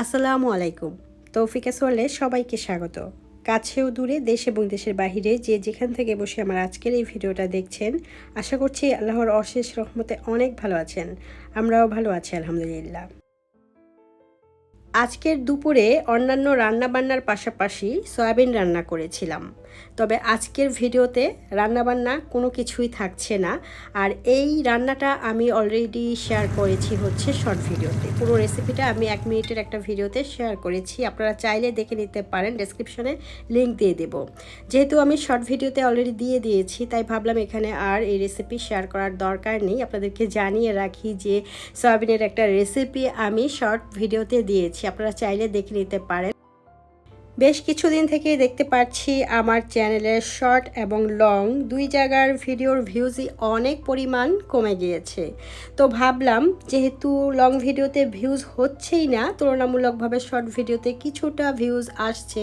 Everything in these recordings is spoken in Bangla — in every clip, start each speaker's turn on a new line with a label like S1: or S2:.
S1: আসসালামু আলাইকুম। তৌফিকা সোয়ালে সবাইকে স্বাগত। কাছেও দূরে, দেশ এবং দেশের বাহিরে যে যেখান থেকে বসে আমার আজকের এই ভিডিওটা দেখছেন, আশা করছি আল্লাহর অশেষ রহমতে অনেক ভালো আছেন। আমরাও ভালো আছি, আলহামদুলিল্লাহ। আজকের দুপুরে অন্যান্য রান্নাবান্নার পাশাপাশি সয়াবিন রান্না করেছিলাম। তবে আজকের ভিডিওতে রান্নাবান্না কোনো কিছুই থাকছে না। আর এই রান্নাটা আমি অলরেডি শেয়ার করেছি হচ্ছে শর্ট ভিডিওতে। পুরো রেসিপিটা আমি এক মিনিটের একটা ভিডিওতে শেয়ার করেছি। আপনারা চাইলে দেখে নিতে পারেন ডেসক্রিপশনে লিঙ্ক দিয়ে দেব। যেহেতু আমি শর্ট ভিডিওতে অলরেডি দিয়ে দিয়েছি, তাই ভাবলাম এখানে আর এই রেসিপি শেয়ার করার দরকার নেই। আপনাদেরকে জানিয়ে রাখি যে, সয়াবিনের একটা রেসিপি আমি শর্ট ভিডিওতে দিয়েছি। আপনারা চাইলে দেখে নিতে পারেন। বেশ কিছুদিন থেকেই দেখতে পাচ্ছি আমার চ্যানেলের শর্ট এবং লং দুই জায়গার ভিডিওর ভিউজই অনেক পরিমাণ কমে গিয়েছে। তো ভাবলাম, যেহেতু লং ভিডিওতে ভিউজ হচ্ছেই না, তুলনামূলকভাবে শর্ট ভিডিওতে কিছুটা ভিউজ আসছে,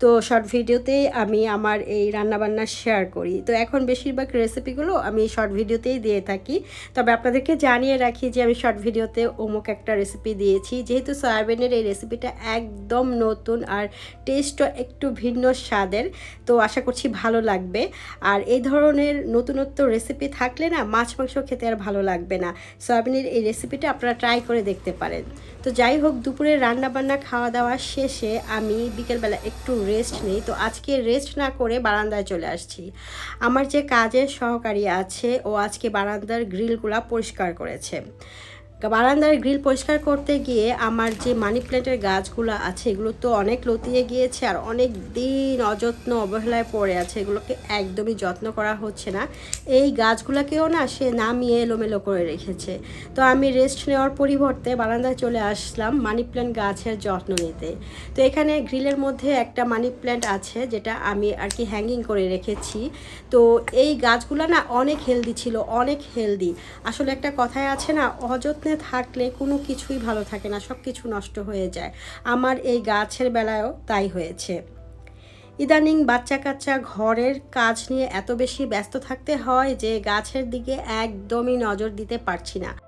S1: তো শর্ট ভিডিওতেই আমি আমার এই রান্নাবান্না শেয়ার করি। তো এখন বেশিরভাগ রেসিপিগুলো আমি শর্ট ভিডিওতেই দিয়ে থাকি। তবে আপনাদেরকে জানিয়ে রাখি যে আমি শর্ট ভিডিওতে অমুক একটা রেসিপি দিয়েছি। যেহেতু সয়াবিনের এই রেসিপিটা একদম নতুন আর টেস্টও একটু ভিন্ন স্বাদের, তো আশা করছি ভালো লাগবে। আর এই ধরনের নতুনত্ব রেসিপি থাকলে না, মাছ মাংস খেতে আর ভালো লাগবে না। সয়াবিনের এই রেসিপিটা আপনারা ট্রাই করে দেখতে পারেন। তো যাই হোক, দুপুরে রান্না বান্না খাওয়া দাওয়া শেষে আমি বিকেলবেলা একটু রেস্ট নিই, তো আজকে রেস্ট না করে বারান্দায় চলে আসছি। আমার যে কাজের সহকারী আছে, ও আজকে বারান্দার গ্রিলগুলা পরিষ্কার করেছে। বারান্দার গ্রিল পরিষ্কার করতে গিয়ে আমার যে মানি প্ল্যান্টের গাছগুলো আছে, এগুলো তো অনেক লতিয়ে গিয়েছে আর অনেক দিন অযত্ন অবহেলায় পড়ে আছে, এগুলোকে একদমই যত্ন করা হচ্ছে না। এই গাছগুলোকেও না সে নামিয়ে এলোমেলো করে রেখেছে। তো আমি রেস্ট নেওয়ার পরিবর্তে বারান্দায় চলে আসলাম মানি প্ল্যান্ট গাছের যত্ন নিতে। তো এখানে গ্রিলের মধ্যে একটা মানি প্ল্যান্ট আছে, যেটা আমি আর কি হ্যাঙ্গিং করে রেখেছি। তো এই গাছগুলো না অনেক হেলদি ছিল, অনেক হেলদি আসলে একটা কথায় আছে না, অযত্নে থাকলে কোনো কিছুই ভালো থাকে না সব কিছু নষ্ট হয়ে যায়। আমার এই গাছের বেলায়ও তাই হয়েছে। ইদানিং বাচ্চা কাচ্চা ঘরের কাজ নিয়ে এত বেশি ব্যস্ত থাকতে হয় যে গাছের দিকে একদমই নজর দিতে পারছি না।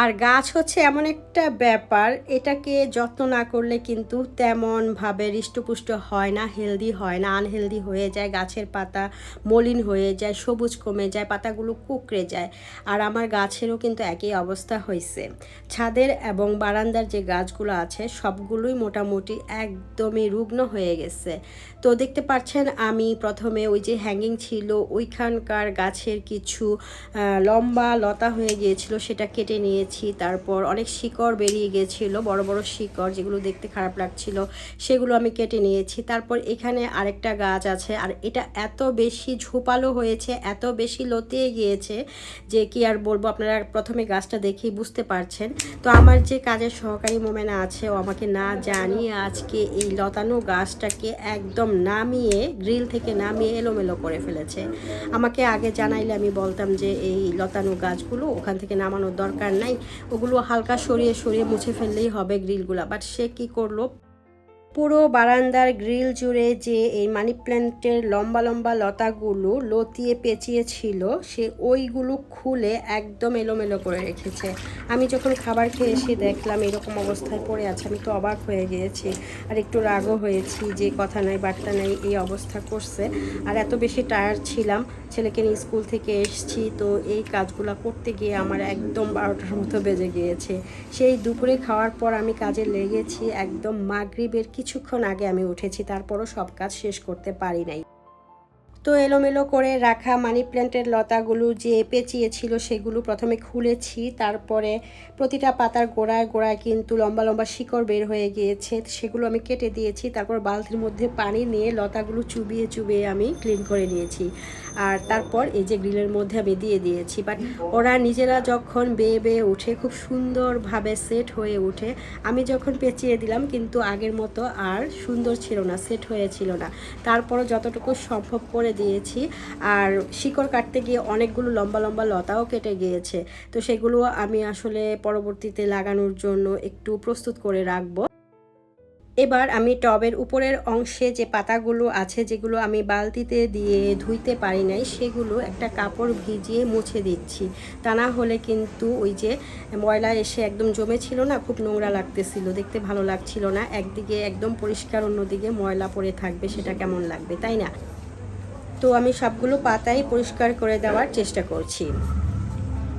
S1: আর গাছ হচ্ছে এমন একটা ব্যাপার, এটাকে যত্ন না করলে কিন্তু তেমনভাবে হৃষ্টপুষ্ট হয় না, হেলদি হয় না, আনহেলদি হয়ে যায়, গাছের পাতা মলিন হয়ে যায়, সবুজ কমে যায়, পাতাগুলো কুকড়ে যায়। আর আমার গাছেরও কিন্তু একই অবস্থা হয়েছে। ছাদের এবং বারান্দার যে গাছগুলো আছে, সবগুলোই মোটামুটি একদমই রুগ্ন হয়ে গেছে। তো দেখতে পাচ্ছেন, আমি প্রথমে ওই যে হ্যাঙ্গিং ছিল, ওইখানকার গাছের কিছু লম্বা লতা হয়ে গিয়েছিল, সেটা কেটে নিয়ে নিয়েছি তারপর অনেক শিকড় বেরিয়ে গিয়েছিল বড় বড় শিকড় যেগুলো দেখতে খারাপ লাগছিল, সেগুলো আমি কেটে নিয়েছি। তারপর এখানে আরেকটা গাছ আছে, আর এটা এত বেশি ঝোপালো হয়েছে, এত বেশি লতিয়ে গিয়েছে যে কি আর বলব, আপনারা প্রথমে গাছটা দেখেই বুঝতে পারছেন। তো আমার যে কাজের সহকারী মোমেনা আছে, ও আমাকে না জানিয়ে আজকে এই লতানো গাছটাকে একদম নামিয়ে, গ্রিল থেকে নামিয়ে এলোমেলো করে ফেলেছে। আমাকে আগে জানাইলে আমি বলতাম যে এই লতানো গাছগুলো ওখান থেকে নামানোর দরকার নাই ওগুলো হালকা সরিয়ে সরিয়ে মুছে ফেললেই হবে গ্রিলগুলো। বাট সে কি করল? পুরো বারান্দার গ্রিল জুড়ে যে এই মানি প্ল্যান্টের লম্বা লম্বা লতাগুলো লতিয়ে পেঁচিয়ে ছিল সে ওইগুলো খুলে একদম এলোমেলো করে রেখেছে। আমি যখন খাবার খেয়ে এসে দেখলাম এরকম অবস্থায় পড়ে আছে, আমি তো অবাক হয়ে গিয়েছি আর একটু রাগও হয়েছি যে কথা নাই, বার্তা নাই, এই অবস্থা করছে। আর এত বেশি টায়ার্ড ছিলাম, ছেলেকে নিয়ে স্কুল থেকে এসছি, তো এই কাজগুলো করতে গিয়ে আমার একদম বারোটার মতো বেজে গিয়েছে। সেই দুপুরে খাওয়ার পর আমি কাজে লেগেছি, একদম মাগরিবের কিছুক্ষণ আগে আমি উঠেছি তারপরও সব কাজ শেষ করতে পারি নাই। তো এলোমেলো করে রাখা মানি প্ল্যান্টের লতাগুলো যে পেঁচিয়েছিল সেগুলো প্রথমে খুলেছি, তারপরে প্রতিটা পাতার গোড়ায় গোড়ায় কিন্তু লম্বা লম্বা শিকড় বের হয়ে গিয়েছে, সেগুলো আমি কেটে দিয়েছি, তারপর বালতির মধ্যে পানি নিয়ে লতাগুলো চুবিয়ে চুবিয়ে আমি ক্লিন করে নিয়েছি। আর তারপর এই যে গ্রিলের মধ্যে আমি দিয়ে দিয়েছি, বাট ওরা নিজেরা যখন বেয়ে বেয়ে উঠে, খুব সুন্দরভাবে সেট হয়ে উঠে, আমি যখন পেঁচিয়ে দিলাম কিন্তু আগের মতো আর সুন্দর ছিল না, সেট হয়েছিল না। তারপরও যতটুকু সম্ভব করে দিয়েছি। আর শিকড় কাটতে গিয়ে অনেকগুলো লম্বা লম্বা লতাও কেটে গিয়েছে। তো সেগুলো আমি আসলে পরবর্তীতে লাগানোর জন্য একটু প্রস্তুত করে রাখব। এবার আমি টবের উপরের অংশে যে পাতাগুলো আছে, যেগুলো আমি বালতিতে দিয়ে ধুইতে পারি নাই, সেগুলো একটা কাপড় ভিজিয়ে মুছে দিচ্ছি। তা না হলে কিন্তু ওই যে ময়লা এসে একদম জমে ছিল না, খুব নোংরা লাগতেছিল, দেখতে ভালো লাগছিল না। একদিকে একদম পরিষ্কার, অন্যদিকে ময়লা পড়ে থাকবে, সেটা কেমন লাগবে, তাই না? তো আমি সবগুলো পাতাই পরিষ্কার করে দেওয়ার চেষ্টা করছি।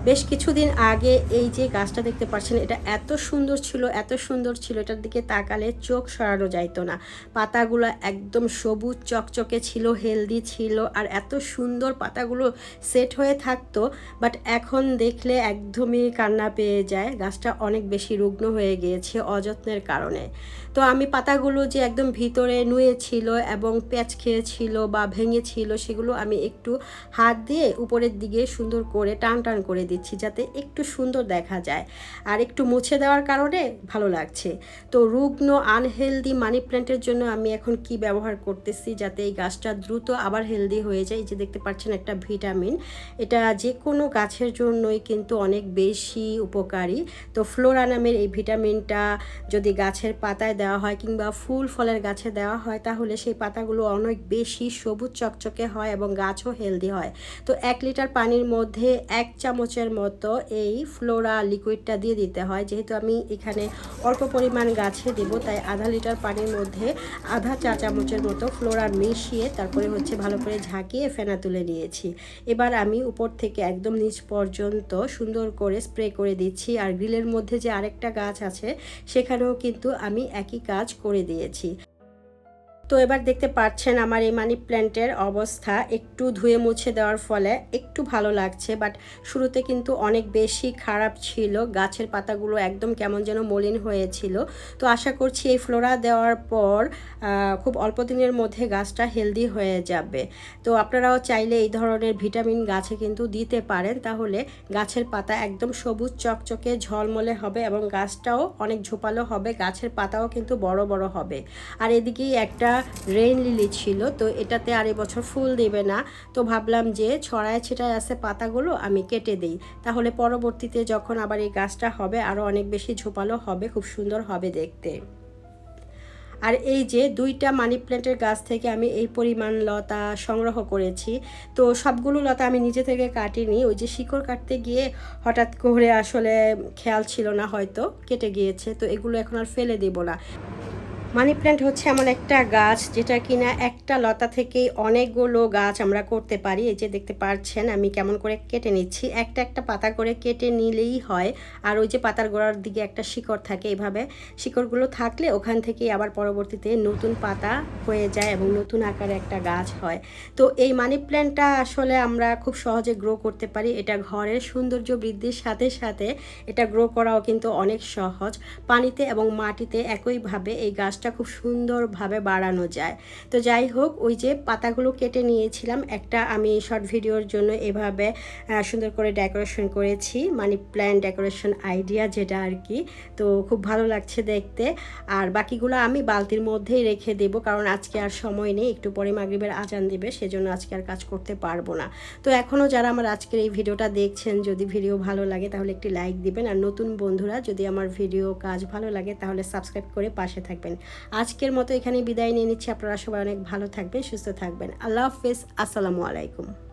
S1: বেশ কিছুদিন আগে এই যে গাছটা দেখতে পাচ্ছেন, এটা এত সুন্দর ছিল, এত সুন্দর ছিল, এটার দিকে তাকালে চোখ সরানো যাইতো না। পাতাগুলো একদম সবুজ চকচকে ছিল, হেলদি ছিল, আর এত সুন্দর পাতাগুলো সেট হয়ে থাকতো, বাট এখন দেখলে একদমই কান্না পেয়ে যায়। গাছটা অনেক বেশি রুগ্ন হয়ে গিয়েছে অযত্নের কারণে। তো আমি পাতাগুলো যে একদম ভিতরে নুয়েছিল এবং প্যাচ খেয়েছিল বা ভেঙেছিল, সেগুলো আমি একটু হাত দিয়ে উপরের দিকে সুন্দর করে টান টান করে দিচ্ছি যাতে একটু সুন্দর দেখা যায় আর একটু মুছে দেওয়ার কারণে ভালো লাগছে। তো রুগ্ন আনহেলদি মানি প্ল্যান্টের জন্য আমি এখন কি ব্যবহার করতেছি যাতে এই গাছটা দ্রুত আবার হেলদি হয়ে যায়, এই যে দেখতে পাচ্ছেন একটা ভিটামিন। এটা যে কোনো গাছের জন্যই কিন্তু অনেক বেশি উপকারী। তো ফ্লোরা নামের এই ভিটামিনটা যদি গাছের পাতায় দেওয়া হয় কিংবা ফুল ফলের গাছে দেওয়া হয়, তাহলে সেই পাতাগুলো অনেক বেশি সবুজ চকচকে হয় এবং গাছও হেলদি হয়। তো এক লিটার পানির মধ্যে এক চামচের মতো এই ফ্লোরা লিকুইডটা দিয়ে দিতে হয়। যেহেতু আমি এখানে অল্প পরিমাণ গাছে দেব, তাই আধা লিটার পানির মধ্যে আধা চা চামচের মতো ফ্লোরা মিশিয়ে তারপরে হচ্ছে ভালো করে ঝাঁকিয়ে ফেনা তুলে নিয়েছি। এবার আমি উপর থেকে একদম নিচ পর্যন্ত সুন্দর করে স্প্রে করে দিচ্ছি আর গ্রিলের মধ্যে যে আরেকটা গাছ আছে, সেখানেও কিন্তু আমি একই কাজ করে দিয়েছি। তো এবার দেখতে পাচ্ছেন আমার এই মানি প্ল্যান্টের অবস্থা। একটু ধুয়ে মুছে দেওয়ার ফলে একটু ভালো লাগছে, বাট শুরুতে কিন্তু অনেক বেশি খারাপ ছিল। গাছের পাতাগুলো একদম কেমন যেন মলিন হয়েছিল। তো আশা করছি এই ফ্লোরা দেওয়ার পর খুব অল্প দিনের মধ্যে গাছটা হেলদি হয়ে যাবে। তো আপনারাও চাইলে এই ধরনের ভিটামিন গাছে কিন্তু দিতে পারেন। তাহলে গাছের পাতা একদম সবুজ, চকচকে, ঝলমলে হবে এবং গাছটাও অনেক ঝোপালো হবে। গাছের পাতাও কিন্তু বড় বড় হবে। আর এদিকেই একটা রেইন লিলি ছিল, তো এটাতে আর বছর ফুল দেবে না। তো ভাবলাম যে ছড়ায় ছিটায় আছে পাতাগুলো আমি কেটে দিই। তাহলে পরবর্তীতে যখন আবার এই গাছটা হবে আরও অনেক বেশি ঝোপালো হবে, খুব সুন্দর হবে দেখতে। আর এই যে দুইটা মানি প্ল্যান্টের গাছ থেকে আমি এই পরিমাণ লতা সংগ্রহ করেছি। তো সবগুলো লতা আমি নিজে থেকে কাটিনি, ওই যে শিকড় কাটতে গিয়ে হঠাৎ করে আসলে খেয়াল ছিল না হয়তো, কেটে গিয়েছে। তো এগুলো এখন আর ফেলে দেবো না। মানি প্ল্যান্ট হচ্ছে এমন একটা গাছ যেটা কিনা একটা লতা থেকেই অনেকগুলো গাছ আমরা করতে পারি। এই যে দেখতে পাচ্ছেন আমি কেমন করে কেটে নিচ্ছি। একটা একটা পাতা করে কেটে নিলেই হয়। আর ওই যে পাতার গোড়ার দিকে একটা শিকড় থাকে এইভাবে শিকড়গুলো থাকলে ওখান থেকেই আবার পরবর্তীতে নতুন পাতা হয়ে যায় এবং নতুন আকারে একটা গাছ হয়। তো এই মানি প্ল্যান্টটা আসলে আমরা খুব সহজে গ্রো করতে পারি। এটা ঘরের সৌন্দর্য বৃদ্ধির সাথে সাথে এটা গ্রো করাও কিন্তু অনেক সহজ। পানিতে এবং মাটিতে একইভাবে এই গাছটা গাছটা খুব সুন্দরভাবে বাড়ানো যায়। তো যাই হোক, ওই যে পাতাগুলো কেটে নিয়েছিলাম, একটা আমি শর্ট ভিডিওর জন্য এভাবে সুন্দর করে ডেকোরেশন করেছি, মানি প্ল্যান্ট ডেকোরেশন আইডিয়া যেটা আর কি। তো খুব ভালো লাগছে দেখতে। আর বাকিগুলো আমি বালতির মধ্যেই রেখে দেব, কারণ আজকে আর সময় নেই, একটু পরে মাগরীবের আজান দেবে, সেজন্য আজকে আর কাজ করতে পারব না। তো এখনও যারা আমার আজকের এই ভিডিওটা দেখছেন, যদি ভিডিও ভালো লাগে, তাহলে একটি লাইক দিবেন। আর নতুন বন্ধুরা, যদি আমার ভিডিও কাজ ভালো লাগে, তাহলে সাবস্ক্রাইব করে পাশে থাকবেন। আজকের মতো এখানে বিদায় নিয়ে নিচ্ছি। আপনারা সবাই অনেক ভালো থাকবেন, সুস্থ থাকবেন। আল্লাহ হাফেজ। আসসালামু আলাইকুম।